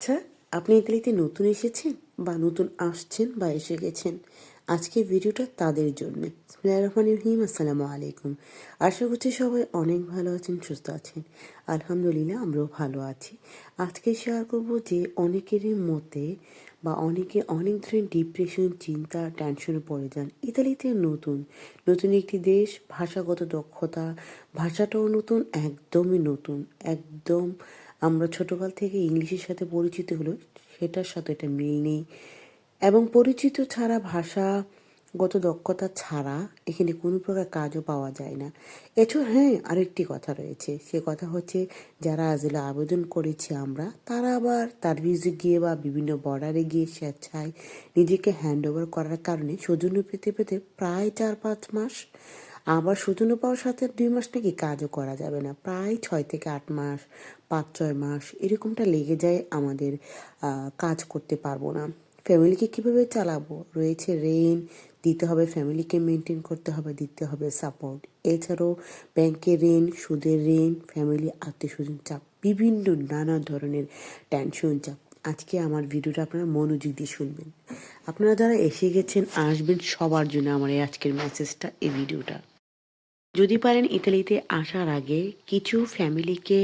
আচ্ছা আপনি ইতালিতে নতুন এসেছেন বা নতুন আসছেন বা এসে গেছেন? আজকের ভিডিওটা তাদের জন্য। রহমান রহিম, আসসালামু আলাইকুম। আশা করছি সবাই অনেক ভালো আছেন, সুস্থ আছেন। আলহামদুলিল্লাহ, আমরাও ভালো আছি। আজকে শেয়ার করব যে অনেকেরই মতে বা অনেকে অনেক ধরনের ডিপ্রেশন চিন্তা টেনশনে পড়ে যান। ইতালিতে নতুন নতুন একটি দেশ, ভাষাগত দক্ষতা, ভাষাটাও নতুন, একদমই নতুন, একদম আমরা ছোটকাল থেকে ইংলিশের সাথে পরিচিত হলো সেটার সাথে এটা মিল নেই। এবং পরিচিত ছাড়া, ভাষাগত দক্ষতা ছাড়া এখানে কোনো প্রকার কাজও পাওয়া যায় না। এছাড়া হ্যাঁ আরেকটি কথা রয়েছে। সে কথা হচ্ছে, যারা আজলে আবেদন করেছি আমরা, তারা আবার তার সার্ভিসে গিয়ে বা বিভিন্ন বর্ডারে গিয়ে স্বেচ্ছায় নিজেকে হ্যান্ড ওভার করার কারণে সৌজন্য পেতে পেতে প্রায় চার পাঁচ মাস আবার সৌজন্য পাওয়ার সাথে দুই মাস নাকি কাজও করা যাবে না। প্রায় ছয় থেকে আট মাস, পাঁচ, ছয় মাস এরকমটা লেগে যায় আমাদের কাজ করতে পারব না। ফ্যামিলিকে কীভাবে চালাবো? রয়েছে রেন দিতে হবে ফ্যামিলিকে মেনটেন করতে হবে, দিতে হবে সাপোর্ট। এছাড়াও ব্যাংকের ঋণ, সুদের ঋণ, ফ্যামিলি আত্মীয় স্বজন চাপ, বিভিন্ন নানা ধরনের টেনশন চাপ। আজকে আমার ভিডিওটা আপনারা মনোযোগ দিয়ে শুনবেন। আপনারা যারা এসে গেছেন, আসবেন সবার জন্য আমার এই আজকের মেসেজটা এই ভিডিওটা। যদি পারেন ইতালিতে আসার আগে কিছু ফ্যামিলিকে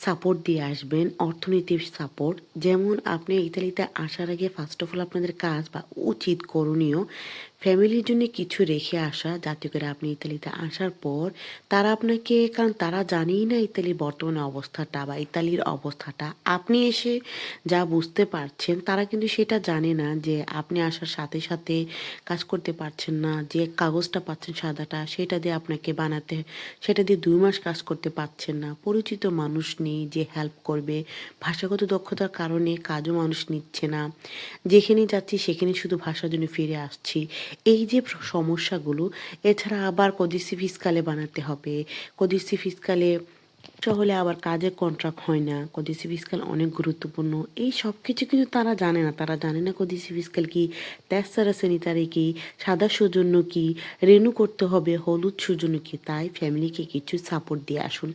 সাপোর্ট দিয়ে আসবেন, অর্থনৈতিক সাপোর্ট। যেমন আপনি ইতালিতে আসার আগে ফার্স্ট অফ অল আপনাদের কাজ বা উচিত করণীয় ফ্যামিলির জন্য কিছু রেখে আসা, যাতে করে আপনি ইতালিতে আসার পর তারা আপনাকে, কারণ তারা জানেই না ইতালির বর্তমানে অবস্থাটা বা ইতালির অবস্থাটা। আপনি এসে যা বুঝতে পারছেন, তারা কিন্তু সেটা জানে না যে আপনি আসার সাথে সাথে কাজ করতে পারছেন না, যে কাগজটা পাচ্ছেন সাদাটা, সেটা দিয়ে আপনাকে বানাতে, সেটা দিয়ে দুই মাস কাজ করতে পারছেন না। পরিচিত মানুষ নেই যে হেল্প করবে, ভাষাগত দক্ষতার কারণে কাজও মানুষ নিচ্ছে না। যেখানে যাচ্ছি সেখানে শুধু ভাষার জন্য ফিরে আসছি। এই যে সমস্যাগুলো এছাড়া আবার কদিসি ফিসকালে বানাতে হবে। কদিসি ফিসকালে হলে আবার কাজের কন্ট্রাক্ট হয় না, কদিসি ফিসকাল অনেক গুরুত্বপূর্ণ, এই সব কিছু কিন্তু তারা জানে না। তারা জানে না কদিসি ফিসকাল কি, তেসারা সেনিতারে কি সাদা সৌজন্য কি, রেনু করতে হবে, হলুদ সৌজন্য কি, তাই ফ্যামিলিকে কিছু সাপোর্ট দিয়ে আসুন।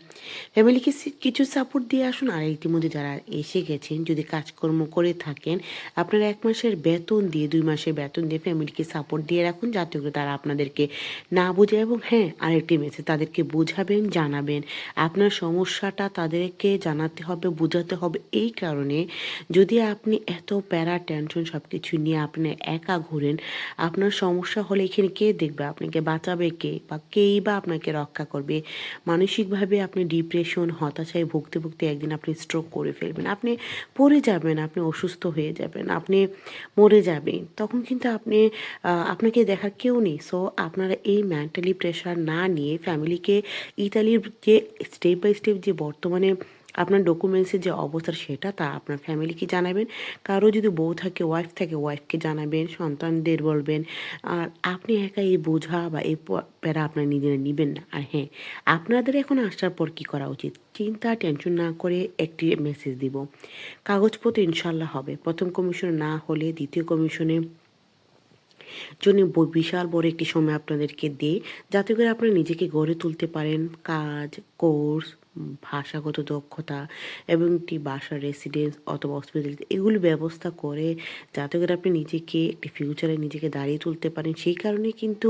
ফ্যামিলিকে কিছু সাপোর্ট দিয়ে আসুন আর ইতিমধ্যে যারা এসে গেছেন, যদি কাজকর্ম করে থাকেন, আপনারা এক মাসের বেতন দিয়ে, দুই মাসের বেতন দিয়ে ফ্যামিলিকে সাপোর্ট দিয়ে রাখুন, যাতে করে তারা আপনাদেরকে না বোঝে এবং হ্যাঁ আরেকটি মেসেজ তাদেরকে বোঝাবেন, জানাবেন। আপনার সমস্যাটা তাদেরকে জানাতে হবে, বোঝাতে হবে। এই কারণে যদি আপনি এত প্যারা, টেনশন সব কিছু নিয়ে আপনি একা ঘুরেন, আপনার সমস্যা হলে এখানে কে দেখবে? আপনাকে বাঁচাবে কে? বা কেই বা আপনাকে রক্ষা করবে? মানসিকভাবে আপনি ডিপ্রেশন হতাশায় ভুগতে ভুগতে একদিন আপনি স্ট্রোক করে ফেলবেন। আপনি পড়ে যাবেন, আপনি অসুস্থ হয়ে যাবেন, আপনি মরে যাবেন। তখন কিন্তু আপনি আপনাকে দেখার কেউ নেই। সো আপনারা এই মেন্টালি প্রেশার না নিয়ে ফ্যামিলিকে ইতালির যে স্টেপ বাই স্টেপ যে বর্তমানে আপনার ডকুমেন্টসের যে অবস্থা সেটা তা আপনার ফ্যামিলিকে জানাবেন। কারও যদি বউ থাকে ওয়াইফ থাকে ওয়াইফকে জানাবেন, সন্তানদের বলবেন, আর আপনি একা এই বোঝা বা এই প্যারা আপনার নিজেরা নেবেন না। আর হ্যাঁ আপনাদের এখন আসার পর কি করা উচিত? চিন্তা টেনশন না করে একটি মেসেজ দিব। কাগজপত্র ইনশাল্লাহ হবে। প্রথম কমিশন না হলে দ্বিতীয় কমিশনে জন্য বিশাল বড় একটি সময় আপনাদেরকে দিই যাতে করে আপনারা নিজেকে গড়ে তুলতে পারেন। কাজ কোর্স ভাষাগত দক্ষতা এবং একটি বাসার রেসিডেন্স অথবা হসপিটালিটি এগুলি ব্যবস্থা করে যাতে করে আপনি নিজেকে একটি ফিউচারে নিজেকে দাঁড়িয়ে তুলতে পারেন। সেই কারণে কিন্তু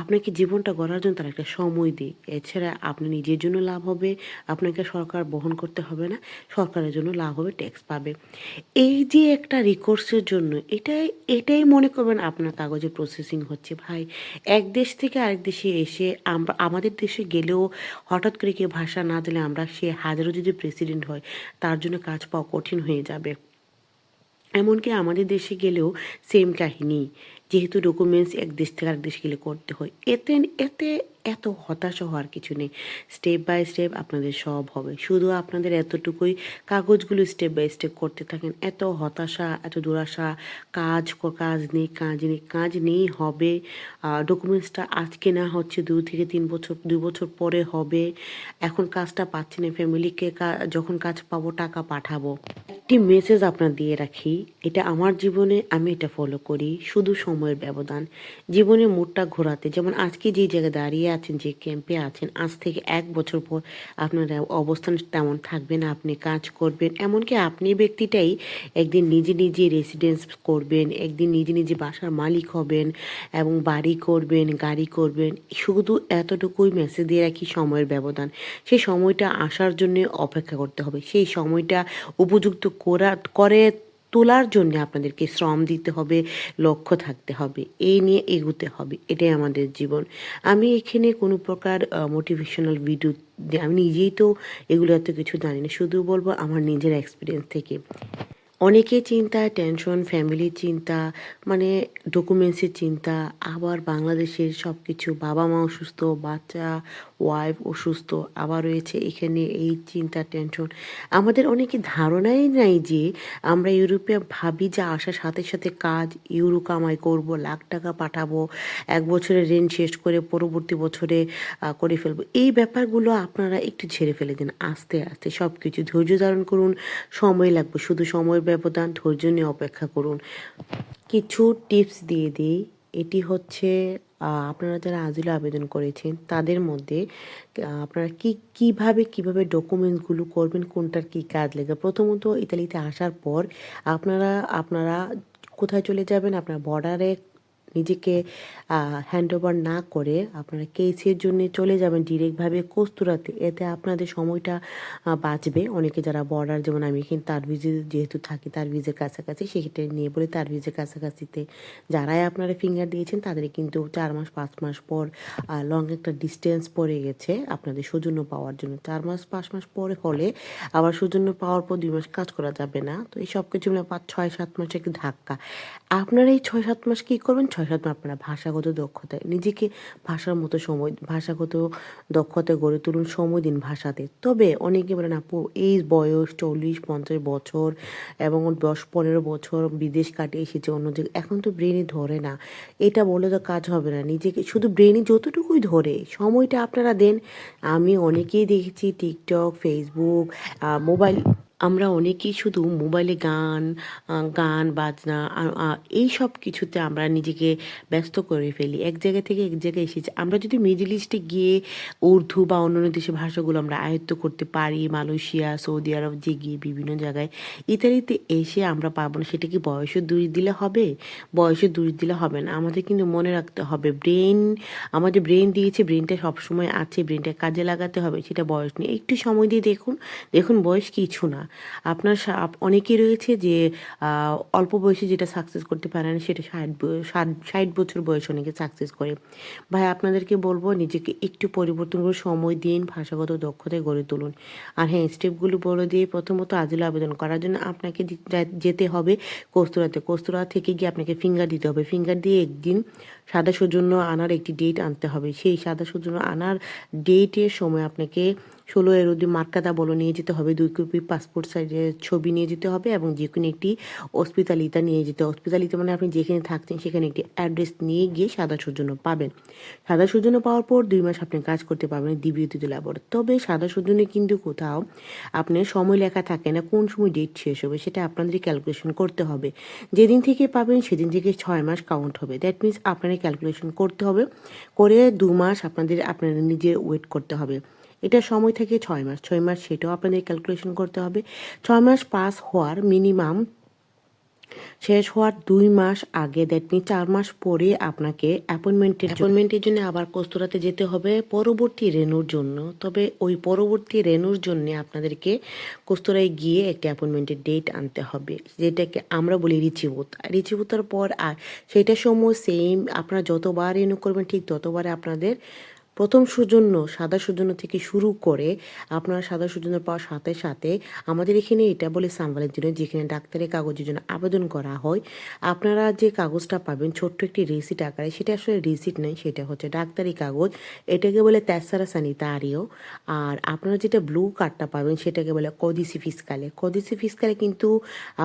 আপনাকে জীবনটা গড়ার জন্য তারা একটা সময় দিই। এছাড়া আপনি নিজের জন্য লাভ হবে, আপনাকে সরকার বহন করতে হবে না, সরকারের জন্য লাভ হবে ট্যাক্স পাবে। এই যে একটা রিকোর্সের জন্য, এটাই এটাই মনে করবেন আপনার কাগজে প্রসেসিং হচ্ছে। ভাই, এক দেশ থেকে আরেক দেশে এসে আমরা, আমাদের দেশে গেলেও হঠাৎ করে কেউ ভাষা না দিলে আমরা সে হাজারো যদি প্রেসিডেন্ট হয়, তার জন্য কাজ পাওয়া কঠিন হয়ে যাবে। এমনকি আমাদের দেশে গেলেও সেম কাহিনী, যেহেতু ডকুমেন্টস এক দেশ থেকে আরেক দেশে গেলে করতে হয়। এতে এতে এত হতাশা হওয়ার কিছু নেই। স্টেপ বাই স্টেপ আপনাদের সব হবে। শুধু আপনাদের এতটুকুই কাগজগুলো স্টেপ বাই স্টেপ করতে থাকেন। এত হতাশা, এত দুরাশা, কাজ কাজ নেই কাজ নেই কাজ নেই হবে। ডকুমেন্টসটা আজকে না হচ্ছে দু থেকে তিন বছর দুই বছর পরে হবে। এখন কাজটা পাচ্ছি না ফ্যামিলিকে যখন কাজ পাবো, টাকা পাঠাবো। একটি মেসেজ আপনার দিয়ে রাখি, এটা আমার জীবনে আমি এটা ফলো করি। শুধু সময়ের ব্যবধান। জীবনে মোড়টা ঘোরাতে। যেমন আজকে যে জায়গায় দাঁড়িয়ে আছেন, যে ক্যাম্পে আছেন, আজ থেকে এক বছর পর আপনার অবস্থান তেমন থাকবে না, আপনি কাজ করবেন। এমনকি আপনি ব্যক্তিটাই একদিন নিজে নিজে রেসিডেন্স করবেন, একদিন নিজে নিজে বাসার মালিক হবেন এবং বাড়ি করবেন, গাড়ি করবেন। শুধু এতটুকুই মেসেজ দিয়ে রাখি, সময়ের ব্যবধান। সেই সময়টা আসার জন্য অপেক্ষা করতে হবে। সেই সময়টা উপযুক্ত করা, করে তোলার জন্য আপনাদেরকে শ্রম দিতে হবে, লক্ষ্য থাকতে হবে এই নিয়ে এগোতে হবে, এটাই আমাদের জীবন। আমি এখানে কোনো প্রকার মোটিভেশনাল ভিডিও আমি নিজেই তো এগুলো এত কিছু জানি না, শুধু বলব আমার নিজের এক্সপিরিয়েন্স থেকে। অনেকের চিন্তা টেনশন ফ্যামিলির চিন্তা মানে ডকুমেন্টসের চিন্তা, আবার বাংলাদেশের সব কিছু বাবা মা অসুস্থ, বাচ্চা ওয়াইফ অসুস্থ, আবার রয়েছে এখানে এই চিন্তা টেনশন আমাদের অনেকে ধারণাই নাই যে আমরা ইউরোপে ভাবি যে আসার সাথে সাথে কাজ, ইউরো কামাই করব, লাখ টাকা পাঠাবো, এক বছরের ঋণ শেষ করে পরবর্তী বছরে করে ফেলব। এই ব্যাপারগুলো আপনারা একটু ঝেড়ে ফেলে দিন, আস্তে আস্তে সব কিছু ধৈর্য ধারণ করুন, সময় লাগবে। শুধু সময়ের ব্যবধান, ধৈর্য নিয়ে অপেক্ষা করুন। কিছু টিপস দিয়ে দিই, এটি হচ্ছে আপনারা যারা আজিলে আবেদন করেছেন, তাদের মধ্যে আপনারা কি, কীভাবে কীভাবে ডকুমেন্টসগুলো করবেন, কোনটার কি কাজ লাগবে? প্রথমত ইতালিতে আসার পর আপনারা আপনারা কোথায় চলে যাবেন? আপনার বর্ডারে নিজেকে হ্যান্ড ওভার না করে আপনারা কেসের জন্য চলে যাবেন ডিরেক্টভাবে কস্তুরাতে। এতে আপনাদের সময়টা বাঁচবে। অনেকে যারা বর্ডার যেমন আমি এখানে তার ভিজে যেহেতু থাকি তার ভিজের কাছাকাছি, সেক্ষেত্রে নিয়ে বলে তার ভিজের কাছাকাছিতে। যারাই আপনারা ফিঙ্গার দিয়েছেন, তাদের কিন্তু চার মাস, পাঁচ মাস পর লং একটা ডিস্টেন্স পড়ে গেছে আপনাদের সৌজন্য পাওয়ার জন্য। চার মাস, পাঁচ মাস পরে হলে আবার সৌজন্য পাওয়ার পর দুই মাস কাজ করা যাবে না। তো এই সব কিছু মিলে পাঁচ, ছয়, সাত মাস একটা ধাক্কা। আপনারা এই ছয়, সাত মাস কী করবেন? ছয় মাস আপনারা ভাষাগত দক্ষতায় নিজেকে ভাষার মতো সময়, ভাষাগত দক্ষতা গড়ে তুলুন, সময় দিন ভাষাতে। তবে অনেকে বলেন আপু এই বয়স চল্লিশ, পঞ্চাশ বছর এবং দশ, পনেরো বছর বিদেশ কাটিয়ে এসেছে অন্য জায়গায়, এখন তো ব্রেনই ধরে না। এটা বলে তো কাজ হবে না। নিজেকে, শুধু ব্রেনই যতটুকুই ধরে, সময়টা আপনারা দেন। আমি অনেকেই দেখেছি টিকটক ফেসবুক মোবাইল আমরা অনেকেই শুধু মোবাইলে গান গান, বাজনা এই সব কিছুতে আমরা নিজেকে ব্যস্ত করে ফেলি। এক জায়গা থেকে এক জায়গায় এসেছি। আমরা যদি মিডিল ইস্টে গিয়ে উর্দু বা অন্যান্য দেশের ভাষাগুলো আমরা আয়ত্ত করতে পারি, মালয়েশিয়া, সৌদি আরব, যে গিয়ে বিভিন্ন জায়গায় ইত্যাদিতে এসে আমরা পাবো না। সেটা কি বয়সের দূর দিলে হবে? বয়সের দূর দিলে হবে না। আমাদের কিন্তু মনে রাখতে হবে, ব্রেন, আমাদের ব্রেন দিয়েছে, ব্রেনটা সবসময় আছে ব্রেনটা কাজে লাগাতে হবে, সেটা বয়স নিয়ে। একটু সময় দিয়ে দেখুন দেখুন বয়স কিছু না। আপনার আপ- রয়েছে যে অল্প বয়সে যেটা সাকসেস করতে পারে না সেটা ষাট ষাট ষাট বছর বয়স অনেকে সাকসেস করে। ভাই, আপনাদেরকে বলব নিজেকে একটু পরিবর্তন করে সময় দিন, ভাষাগত দক্ষতায় গড়ে তুলুন। আর হ্যাঁ স্টেপগুলো বলে দিয়ে প্রথমত আজিল আবেদন করার জন্য আপনাকে যেতে হবে কস্তুরাতে। কস্তুরা থেকে গিয়ে আপনাকে ফিঙ্গার দিতে হবে। ফিঙ্গার দিয়ে একদিন সাদা সৌজন্য আনার একটি ডেট আনতে হবে। সেই সাদা সৌজন্য আনার ডেটের সময় আপনাকে ষোলো এর অবধি মার্কাদা বলো নিয়ে যেতে হবে। দুই কপি পাসপোর্ট সাইজের ছবি নিয়ে যেতে হবে এবং যে কোনো একটি হসপিটালিতা নিয়ে যেতে হবে। হসপিটালিতা মানে আপনি যেখানে থাকছেন সেখানে একটি অ্যাড্রেস নিয়ে গিয়ে সাদা সৌজন্য পাবেন। সাদা সৌজন্য পাওয়ার পর দুই মাস আপনি কাজ করতে পারবেন দ্বিতীয় ল্যাবর তবে সাদা সৌজন্যে কিন্তু কোথাও আপনার সময় লেখা থাকে না, কোন সময় ডেট শেষ হবে সেটা আপনাদের ক্যালকুলেশন করতে হবে। যেদিন থেকে পাবেন সেদিন থেকে ছয় মাস কাউন্ট হবে। দ্যাট মিনস আপনাদের ক্যালকুলেশন করতে হবে। করে দু মাস আপনাদের, আপনারা নিজে ওয়েট করতে হবে। এটা সময় থেকে ছয় মাস। ছয় মাস সেটাও আপনাদের ক্যালকুলেশন করতে হবে। ছয় মাস পাস হওয়ার মিনিমাম শেষ হওয়ার দুই মাস আগে দ্যাট চার মাস পরে আপনাকে অ্যাপয়েন্টমেন্টের অ্যাপয়েন্টমেন্টের জন্য আবার কস্তুরাতে যেতে হবে পরবর্তী রেনুর জন্য। তবে ওই পরবর্তী রেনুর জন্য আপনাদেরকে কস্তুরায় গিয়ে একটা অ্যাপয়েন্টমেন্টের ডেট আনতে হবে, যেটাকে আমরা বলি রিচিভূত রিচিভূতার পর আর সেটার সময় সেম আপনারা যতবার রেনু করবেন, ঠিক ততবারে আপনাদের প্রথম সৌজন্য সাদা সৌজন্য থেকে শুরু করে আপনারা সাদা সৌজন্য পাওয়ার সাথে সাথে আমাদের এখানে এটা বলে সানভালের জন্য যেখানে ডাক্তারের কাগজের জন্য আবেদন করা হয়। আপনারা যে কাগজটা পাবেন, ছোট্ট একটি রিসিট আকারে, সেটা আসলে রিসিট নেই সেটা হচ্ছে ডাক্তারি কাগজ। এটাকে বলে তেসারা সানিতারিও আর আপনারা যেটা ব্লু কার্ডটা পাবেন, সেটাকে বলে কদিসি ফিসকালে কদিসি ফিসকালে কিন্তু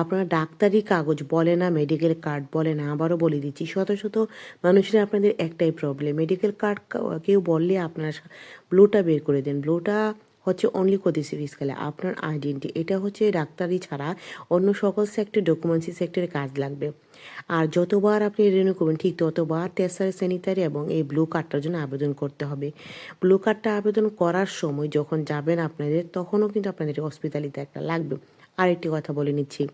আপনারা ডাক্তারি কাগজ বলে না মেডিকেল কার্ড বলে না, আবারও বলে দিচ্ছি। শত শত মানুষের আপনাদের একটাই প্রবলেম মেডিকেল কার্ড কেউ বললে আপনারা ব্লুটা বের করে দেন। ব্লুটা হচ্ছে অনলি কদিসি ফিসকালে আপনার আইডেন্টি এটা হচ্ছে ডাক্তারি ছাড়া অন্য সকল সেক্টর ডকুমেন্টসি সেক্টরে কাজ লাগবে। আর যতবার আপনি রিনিউ করবেন, ঠিক ততবার তেসারি স্যানিটারি এবং এই ব্লু কার্ডটার জন্য আবেদন করতে হবে। ব্লু কার্ডটা আবেদন করার সময় যখন যাবেন আপনাদের, তখনও কিন্তু আপনাদের হসপিটালিতে একটা লাগবে। আরেকটি কথা বলে নিচ্ছি।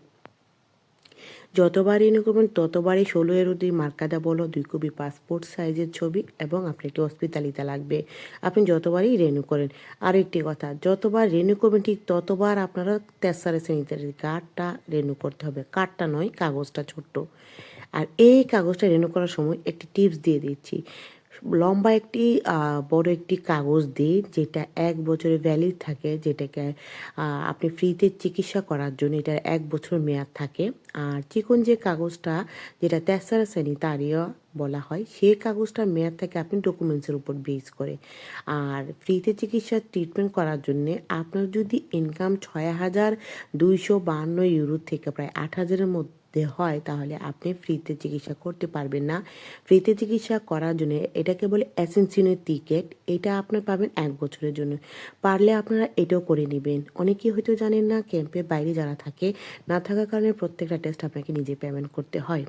যতবার এনে করবেন ততবারই ষোলো এর দুই মার্কাদা বলো, দুই কপি পাসপোর্ট সাইজের ছবি এবং আপনি একটি হসপিটালিতে লাগবে। আপনি যতবারই রেনু করেন। আর একটি কথা, যতবার রেনু করবেন, ঠিক ততবার আপনারা তেসারে শ্রেণীতে কার্ডটা রেনু করতে হবে। কার্ডটা নয়, কাগজটা ছোট্ট। আর এই কাগজটা রেনু করার সময় একটি টিপস দিয়ে দিচ্ছি। লম্বা একটি বড় একটি কাগজ দিই যেটা এক বছরের ভ্যালিড থাকে, যেটাকে আপনি ফ্রিতে চিকিৎসা করার জন্য এটার এক বছর মেয়াদ থাকে। আর চিকন যে কাগজটা, যেটা তেসারা তারিয়া বলা হয় সেই কাগজটার মেয়াদ থাকে আপনি ডকুমেন্টসের উপর বেস করে। আর ফ্রিতে চিকিৎসা ট্রিটমেন্ট করার জন্য আপনার যদি ইনকাম ছয় হাজার দুইশো বাহান্ন ইউরো থেকে প্রায় আট হাজারের মধ্যে মধ্যে হয়, তাহলে আপনি ফ্রিতে চিকিৎসা করতে পারবেন না। ফ্রিতে চিকিৎসা করার জন্য এটাকে বলে অ্যাসেন্সিনের টিকেট এটা আপনার পাবেন এক বছরের জন্য। পারলে আপনারা এটাও করে নেবেন। অনেকেই হয়তো জানেন না ক্যাম্পের বাইরে যারা থাকে, না থাকার কারণে প্রত্যেকটা টেস্ট আপনাকে নিজে পেমেন্ট করতে হয়।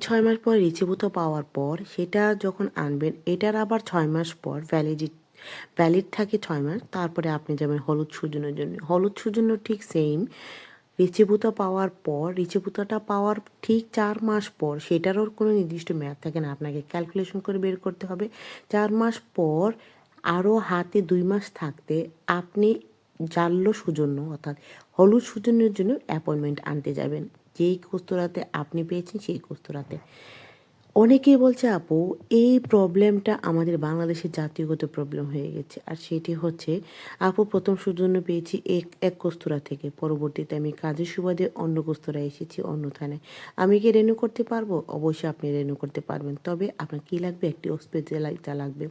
ছয় মাস পর রিচিভূত পাওয়ার পর সেটা যখন আনবেন, এটার আবার ছয় মাস পর ভ্যালিডিটি ভ্যালিড থাকে ছয় মাস, তারপরে আপনি যাবেন হলুদ সূর্যনের জন্য। হলুদ সূর্যন্য ঠিক সেম রিচিভূতা পাওয়ার পর রেচেভূতাটা পাওয়ার ঠিক চার মাস পর, সেটারও কোনো নির্দিষ্ট মেয়াদ থাকে না। আপনাকে ক্যালকুলেশন করে বের করতে হবে। চার মাস পর আরও হাতে দুই মাস থাকতে আপনি জাল্য সুজন্য, অর্থাৎ হলুদ সুজন্যের জন্য অ্যাপয়েন্টমেন্ট আনতে যাবেন। যেই কোস্তরাতে আপনি পেয়েছেন, সেই কুস্তরাতে। অনেকেই বলছে, আপু, এই প্রবলেমটা আমাদের বাংলাদেশের জাতীয়গত প্রবলেম হয়ে গেছে। আর সেটি হচ্ছে, আপু, প্রথম সৌজন্য পেয়েছি এক এক কস্তুরা থেকে। পরবর্তীতে আমি কাজের সুবাদে অন্য কস্তুরা এসেছি, অন্য থানায়। আমি কি রেনু করতে পারব? অবশ্যই আপনি রেনু করতে পারবেন। তবে আপনার কী লাগবে? একটি হসপিটালিটা লাগবে।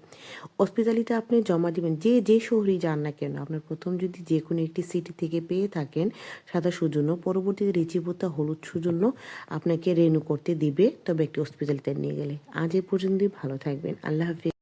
হসপিটালিতে আপনি জমা দিবেন। যে যে শহরেই যান না কেন, আপনার প্রথম যদি যে কোনো একটি সিটি থেকে পেয়ে থাকেন, সাদা সৌজন্য পরবর্তীতে রিচিভূতা হলুদ সৌজন্য আপনাকে রেনু করতে দিবে। তবে একটি হসপিটালিতে নিয়ে গেলে। আজ এ পর্যন্তই ভালো থাকবেন। আল্লাহ হাফিজ।